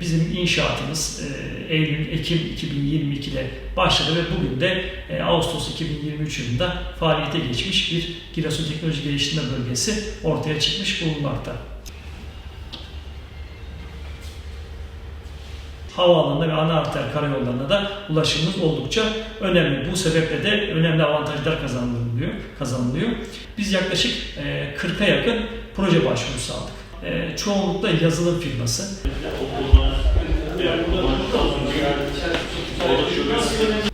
Bizim inşaatımız e, Eylül, Ekim 2022'de başladı ve bugün de e, Ağustos 2023 yılında faaliyete geçmiş bir Giresun Teknoloji Geliştirme Bölgesi ortaya çıkmış bulunmakta. havaalanına ve ana arter karayollarına da ulaşımımız oldukça önemli. Bu sebeple de önemli avantajlar kazanılıyor. kazanılıyor. Biz yaklaşık e, 40'a yakın proje başvurusu aldık. E, çoğunlukla yazılım firması.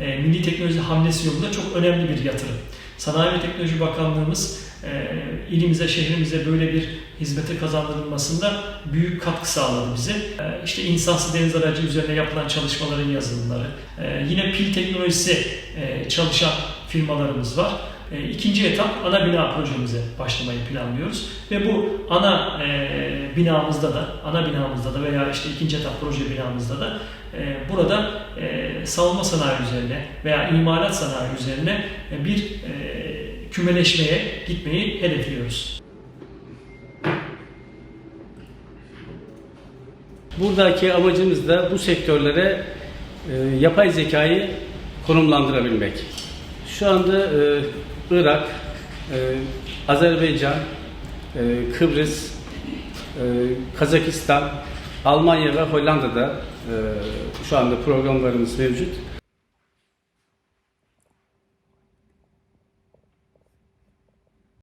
E, Milli Teknoloji Hamlesi yolunda çok önemli bir yatırım. Sanayi ve Teknoloji Bakanlığımız e, ilimize, şehrimize böyle bir hizmeti kazandırılmasında büyük katkı sağladı bize. E, işte insansız deniz aracı üzerine yapılan çalışmaların yazılımları, e, yine pil teknolojisi e, çalışan firmalarımız var. E, İkinci etap ana bina projemize başlamayı planlıyoruz ve bu ana e, binamızda da, ana binamızda da veya işte ikinci etap proje binamızda da e, burada e, savunma sanayi üzerine veya imalat sanayi üzerine e, bir e, kümeleşmeye gitmeyi hedefliyoruz. Buradaki amacımız da bu sektörlere e, yapay zekayı konumlandırabilmek. Şu anda e, Irak, e, Azerbaycan, e, Kıbrıs, e, Kazakistan, Almanya ve Hollanda'da e, şu anda programlarımız mevcut.